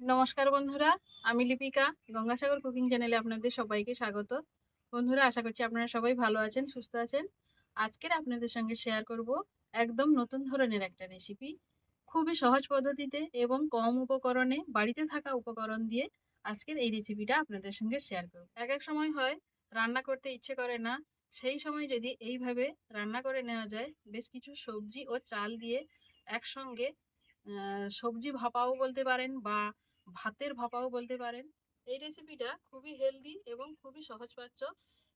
নমস্কার বন্ধুরা, আমি লিপিকা, গঙ্গাসাগর কুকিং চ্যানেলে আপনাদের সবাইকে স্বাগত। বন্ধুরা, আশা করছি আপনারা সবাই ভালো আছেন, সুস্থ আছেন। আজকের আপনাদের সঙ্গে শেয়ার করব একদম নতুন ধরনের একটা রেসিপি খুবই সহজ পদ্ধতিতে এবং কম উপকরণে, বাড়িতে থাকা উপকরণ দিয়ে আজকের এই রেসিপিটা আপনাদের সঙ্গে শেয়ার করব। এক এক সময় হয়, রান্না করতে ইচ্ছে করে না, সেই সময় যদি এইভাবে রান্না করে নেওয়া যায়, বেশ কিছু সবজি ও চাল দিয়ে একসঙ্গে সবজি ভাপাও বলতে পারেন বা ভাতের ভাপাও বলতে পারেন। এই রেসিপিটা খুবই হেলদি এবং খুবই সহজপাচ্য।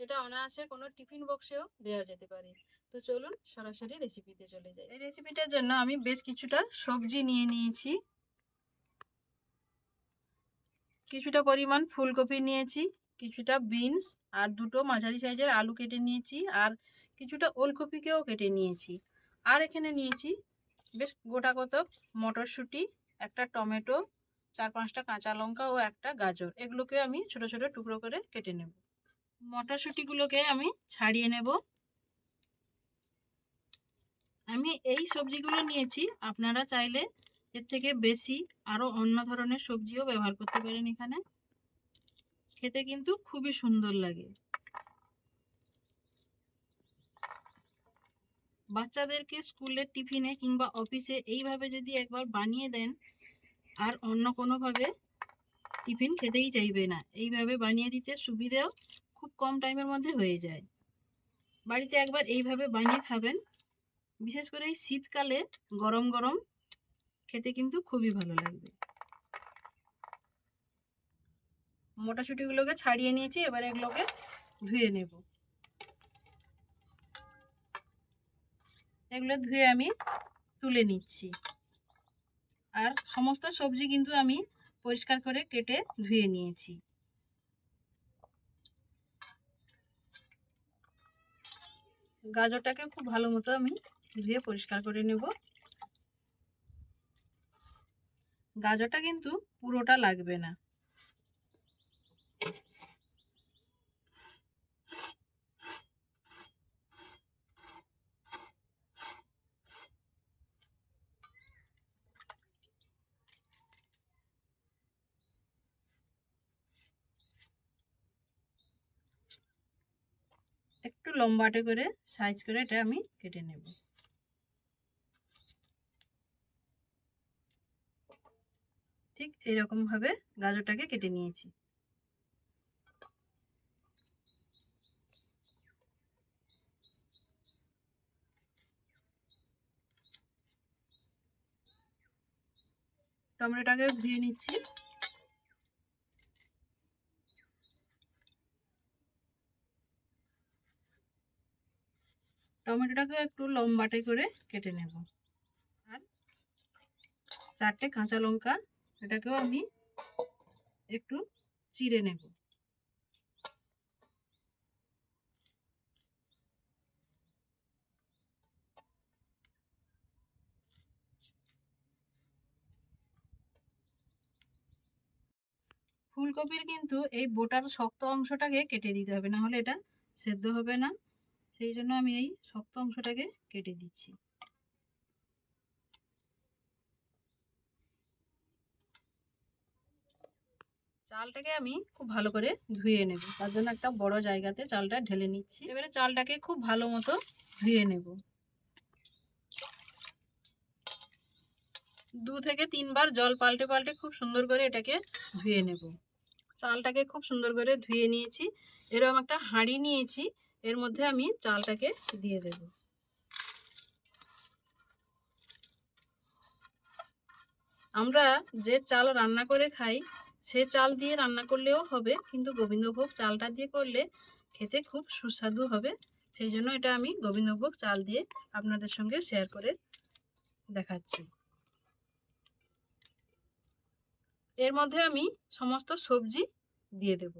এটা অনায়াসে কোনো টিফিন বক্সেও দেওয়া যেতে পারে। তো চলুন সরাসরি রেসিপিতে চলে যাই। এই রেসিপিটার জন্য আমি বেশ কিছুটা সবজি নিয়ে নিয়েছি। কিছুটা পরিমাণ ফুলকপি নিয়েছি, কিছুটা বিনস আর দুটো মাঝারি সাইজের আলু কেটে নিয়েছি আর কিছুটা ওলকপিকেও কেটে নিয়েছি। আর এখানে নিয়েছি বেশ গোটা কতক মটরশুঁটি, একটা টমেটো, চার পাঁচটা কাঁচা লঙ্কা ও একটা গাজর। এগুলোকে আমি ছোট ছোট টুকরো করে কেটে নেব। মটরশুঁটিগুলোকে আমি ছাড়িয়ে নেব। আমি এই সবজিগুলো নিয়েছি। আপনারা চাইলে এর থেকে বেশি আরও অন্য ধরনের সবজিও ব্যবহার করতে পারেন এখানে। খেতে কিন্তু খুবই সুন্দর লাগে। বাচ্চাদেরকে স্কুলের টিফিনে কিংবা অফিসে এইভাবে যদি একবার বানিয়ে দেন, আর অন্য কোনোভাবে টিফিন খেতেই চাইবে না। এইভাবে বানিয়ে দিতে সুবিধেও খুব কম টাইমের মধ্যে হয়ে যায়। বাড়িতে একবার এইভাবে বানিয়ে খাবেন। বিশেষ করে এই শীতকালে গরম গরম খেতে কিন্তু খুবই ভালো লাগবে। মটরশুঁটিগুলোকে ছাড়িয়ে নিয়েছি, এবার এগুলোকে ধুয়ে নেব। এগুলো ধুয়ে আমি তুলে নিচ্ছি। আর সমস্ত সবজি কিন্তু আমি পরিষ্কার করে কেটে ধুয়ে নিয়েছি। গাজরটাকে খুব ভালো মতো আমি ধুয়ে পরিষ্কার করে নেব। গাজরটা কিন্তু পুরোটা লাগবে না একটু লম্বাটে করে সাইজ করে এটা আমি কেটে নেব। ঠিক এরকম ভাবে গাজরটাকে কেটে নিয়েছি। টমেটোটাকে ধুয়ে নিচ্ছি। টমেটোটাকে একটু লম্বাটে করে কেটে নেব। আর চারটে কাঁচা লঙ্কা, এটাকেও আমি একটু চিড়ে নেব। ফুলকপির কিন্তু এই বোটার শক্ত অংশটাকে কেটে দিতে হবে, না হলে এটা সেদ্ধ হবে না। সেই জন্য আমি এই শক্ত অংশটাকে কেটে দিচ্ছি। চালটাকে আমি খুব ভালো করে ধুয়ে নেব। তার জন্য একটা বড় জায়গাতে চালটা ঢেলে নিচ্ছি। এবারে চালটাকে খুব ভালো মতো ধুয়ে নেব। দু থেকে তিনবার জল পাল্টে পাল্টে খুব সুন্দর করে এটাকে ধুয়ে নেব। চালটাকে খুব সুন্দর করে ধুয়ে নিয়েছি। এরকম একটা হাঁড়ি নিয়েছি। এর মধ্যে আমি চালটাকে দিয়ে দেব। আমরা যে চাল রান্না করে খাই, সে চাল দিয়ে রান্না করলেও হবে, কিন্তু গোবিন্দভোগ চালটা দিয়ে করলে খেতে খুব সুস্বাদু হবে। সেই জন্য এটা আমি গোবিন্দভোগ চাল দিয়ে আপনাদের সঙ্গে শেয়ার করে দেখাচ্ছি। এর মধ্যে আমি সমস্ত সবজি দিয়ে দেব।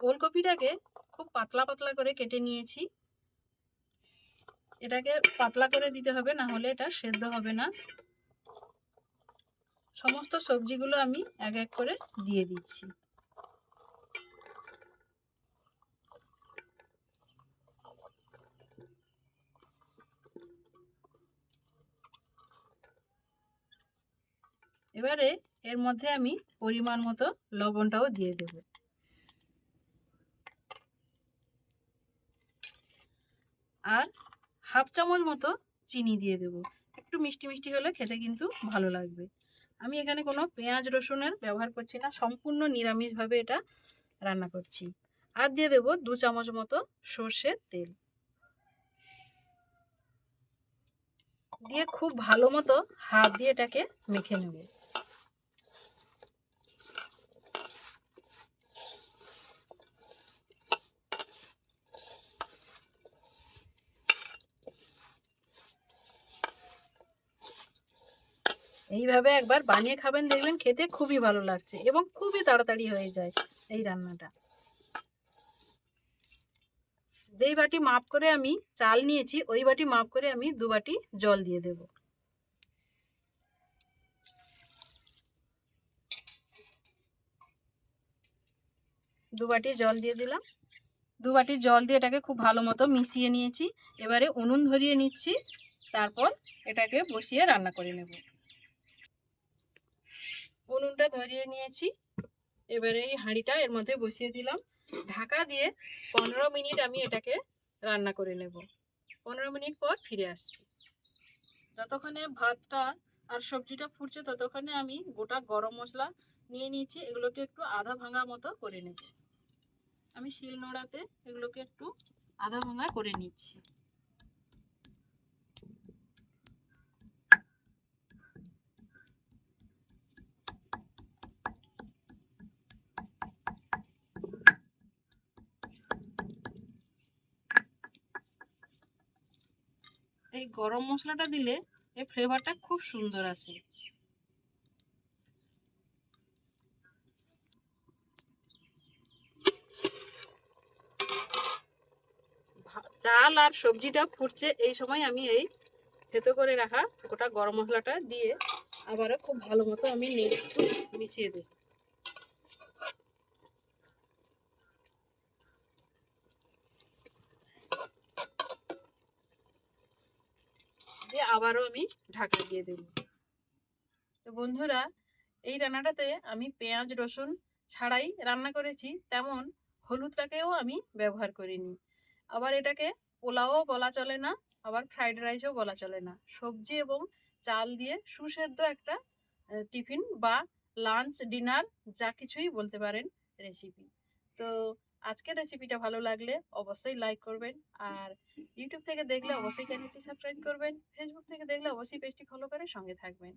ওলকপিটাকে খুব পাতলা পাতলা করে কেটে নিয়েছি। এটাকে পাতলা করে দিতে হবে, না হলে এটা সেদ্ধ হবে না। সমস্ত সবজিগুলো আমি এক এক করে দিয়ে দিচ্ছি। এবারে এর মধ্যে আমি পরিমাণ মতো লবণটাও দিয়ে দেবো। হাফ চামচ মতো চিনি দিয়ে দেব। একটু মিষ্টি মিষ্টি হলে খেতে কিন্তু ভালো লাগবে। আমি এখানে কোনো পেঁয়াজ রসুনের ব্যবহার করছি না, সম্পূর্ণ নিরামিষভাবে এটা রান্না করছি। আর দিয়ে দেব দু চামচ মতো সর্ষের তেল। দিয়ে খুব ভালো মতো হাত দিয়ে এটাকে মেখে নেব। এইভাবে একবার বানিয়ে খাবেন, দেখবেন খেতে খুবই ভালো লাগছে এবং খুবই তাড়াতাড়ি হয়ে যায় এই রান্নাটা। যেই বাটি মাপ করে আমি চাল নিয়েছি, ওই বাটি মাপ করে আমি দু বাটি জল দিয়ে দেব। দু বাটি জল দিয়ে দিলাম। দু বাটি জল দিয়ে এটাকে খুব ভালো মতো মিশিয়ে নিয়েছি। এবারে উনুন ধরিয়ে নিচ্ছি, তারপর এটাকে বসিয়ে রান্না করে নেব। উনুনটা ধরিয়ে নিয়েছি। এবারে এই হাঁড়িটা এর মধ্যে বসিয়ে দিলাম। ঢাকা দিয়ে পনেরো মিনিট আমি এটাকে রান্না করে নেব। পনেরো মিনিট পর ফিরে আসছি। যতক্ষণে ভাতটা আর সবজিটা ফুটছে ততক্ষণে আমি গোটা গরম মশলা নিয়ে নিয়েছি। এগুলোকে একটু আধা ভাঙা মতো করে নেব আমি শিল নোড়াতে এগুলোকে একটু আধা ভাঙা করে নিচ্ছি। গরম মশলাটা দিলে এই ফ্লেভারটা খুব সুন্দর আসে। চাল আর সবজিটা ফুটছে এই সময় আমি এই থেতো করে রাখা গোটা গরম মশলাটা দিয়ে আবারও খুব ভালো মতো আমি নিয়ে একটু মিশিয়ে দিই আবারও আমি ঢাকা দিয়ে দেব। তো বন্ধুরা, এই রান্নাটাতে আমি পেঁয়াজ, রসুন ছাড়াই রান্না করেছি, তেমন হলুদটাকেও আমি ব্যবহার করিনি। আবার এটাকে পোলাও বলা চলে না, আবার ফ্রাইড রাইসও বলা চলে না। সবজি এবং চাল দিয়ে সুসেদ্ধ একটা টিফিন বা লাঞ্চ, ডিনার, যা কিছুই বলতে পারেন রেসিপি। তো আজকের রেসিপিটা ভালো লাগলে অবশ্যই লাইক করবেন আর ইউটিউব থেকে দেখলে অবশ্যই চ্যানেলটি সাবস্ক্রাইব করবেন। ফেসবুক থেকে দেখলে অবশ্যই পেজটি ফলো করে সঙ্গে থাকবেন।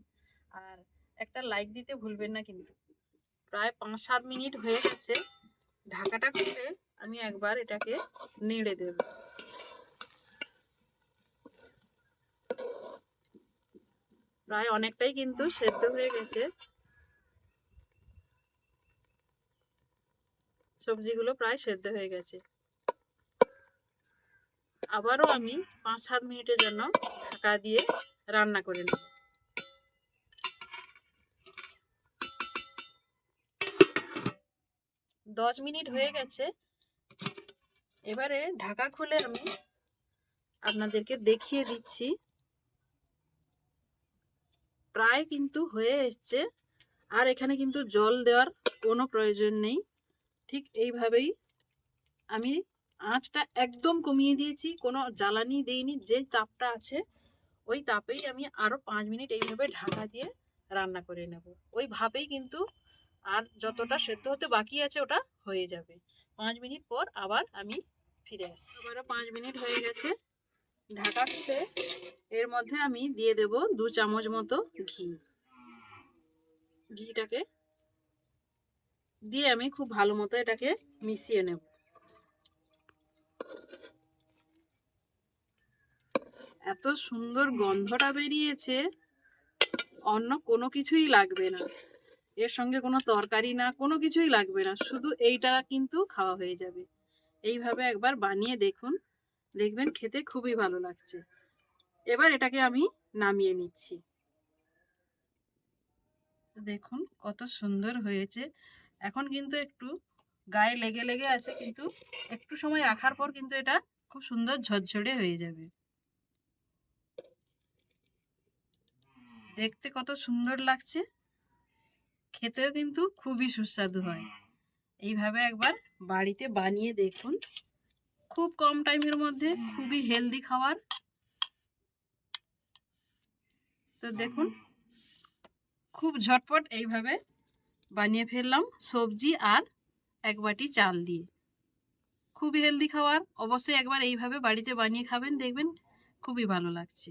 আর একটা লাইক দিতে ভুলবেন না কিন্তু। প্রায় পাঁচ সাত মিনিট হয়ে গেছে। ঢাকাটা খুলে আমি একবার এটাকে নেড়ে দেব। প্রায় অনেকটাই কিন্তু সেদ্ধ হয়ে গেছে। সবজিগুলো প্রায় সেদ্ধ হয়ে গেছে। আবারও আমি পাঁচ সাত মিনিটের জন্য ঢাকা দিয়ে রান্না করে নেব। দশ মিনিট হয়ে গেছে। এবারে ঢাকা খুলে আমি আপনাদেরকে দেখিয়ে দিচ্ছি। প্রায় কিন্তু হয়ে এসছে। আর এখানে কিন্তু জল দেওয়ার কোনো প্রয়োজন নেই। ঠিক এইভাবেই আমি আঁচটা একদম কমিয়ে দিয়েছি, কোনো জ্বালানি দিইনি, যে তাপটা আছে, ওই তাপেই আমি আরও পাঁচ মিনিট এইভাবে ঢাকা দিয়ে রান্না করে নেব। ওইভাবেই কিন্তু আর যতটা সেদ্ধ হতে বাকি আছে ওটা হয়ে যাবে। পাঁচ মিনিট পর আবার আমি ফিরে আসছি। আবারও পাঁচ মিনিট হয়ে গেছে। ঢাকা খুলে এর মধ্যে আমি দিয়ে দেব দু চামচ মতো ঘি। ঘিটাকে দিয়ে আমি খুব ভালো মতো এটাকে মিশিয়ে নেব। এত সুন্দর গন্ধটা বেরিয়েছে, অন্য কোনো কিছুই লাগবে না। এর সঙ্গে কোনো তরকারি না, কোনো কিছুই লাগবে না, শুধু এইটা কিন্তু খাওয়া হয়ে যাবে। এইভাবে একবার বানিয়ে দেখুন, দেখবেন খেতে খুবই ভালো লাগছে। এবার এটাকে আমি নামিয়ে নিচ্ছি। দেখুন কত সুন্দর হয়েছে। এখন কিন্তু একটু গায়ে লেগে লেগে আছে, কিন্তু একটু সময় রাখার পর কিন্তু এটা খুব সুন্দর ঝরঝরে হয়ে যাবে। দেখতে কত সুন্দর লাগছে। খেতেও কিন্তু খুবই সুস্বাদু হয়। এইভাবে একবার বাড়িতে বানিয়ে দেখুন। খুব কম টাইমের মধ্যে খুবই হেলদি খাবার তো দেখুন, খুব ঝটপট এইভাবে বানিয়ে ফেললাম সবজি আর এক বাটি চাল দিয়ে। খুবই হেলদি খাবার। অবশ্যই একবার এইভাবে বাড়িতে বানিয়ে খাবেন, দেখবেন খুবই ভালো লাগছে।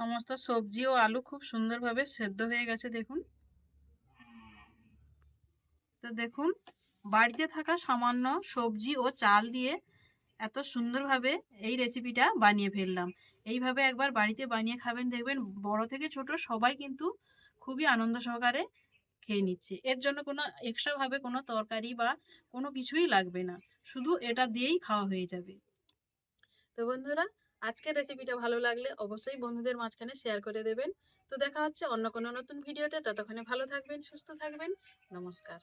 সমস্ত সবজি ও আলু খুব সুন্দরভাবে সেদ্ধ হয়ে গেছে, দেখুন। তো দেখুন, বাড়িতে থাকা সামান্য সবজি ও চাল দিয়ে এত সুন্দরভাবে এই রেসিপিটা বানিয়ে ফেললাম। এইভাবে একবার বাড়িতে বানিয়ে খাবেন, দেখবেন বড় থেকে ছোট সবাই কিন্তু খুবই আনন্দ সহকারে খেয়ে নিচ্ছে। এর জন্য কোনো এক্সট্রা ভাবে কোনো তরকারি বা কোনো কিছুই লাগবে না। শুধু এটা দিয়েই খাওয়া হয়ে যাবে। তো বন্ধুরা, আজকের রেসিপিটা ভালো লাগলে অবশ্যই বন্ধুদের মাঝখানে শেয়ার করে দেবেন। তো দেখা হচ্ছে অন্য কোনো নতুন ভিডিওতে ততক্ষণে ভালো থাকবেন, সুস্থ থাকবেন। নমস্কার।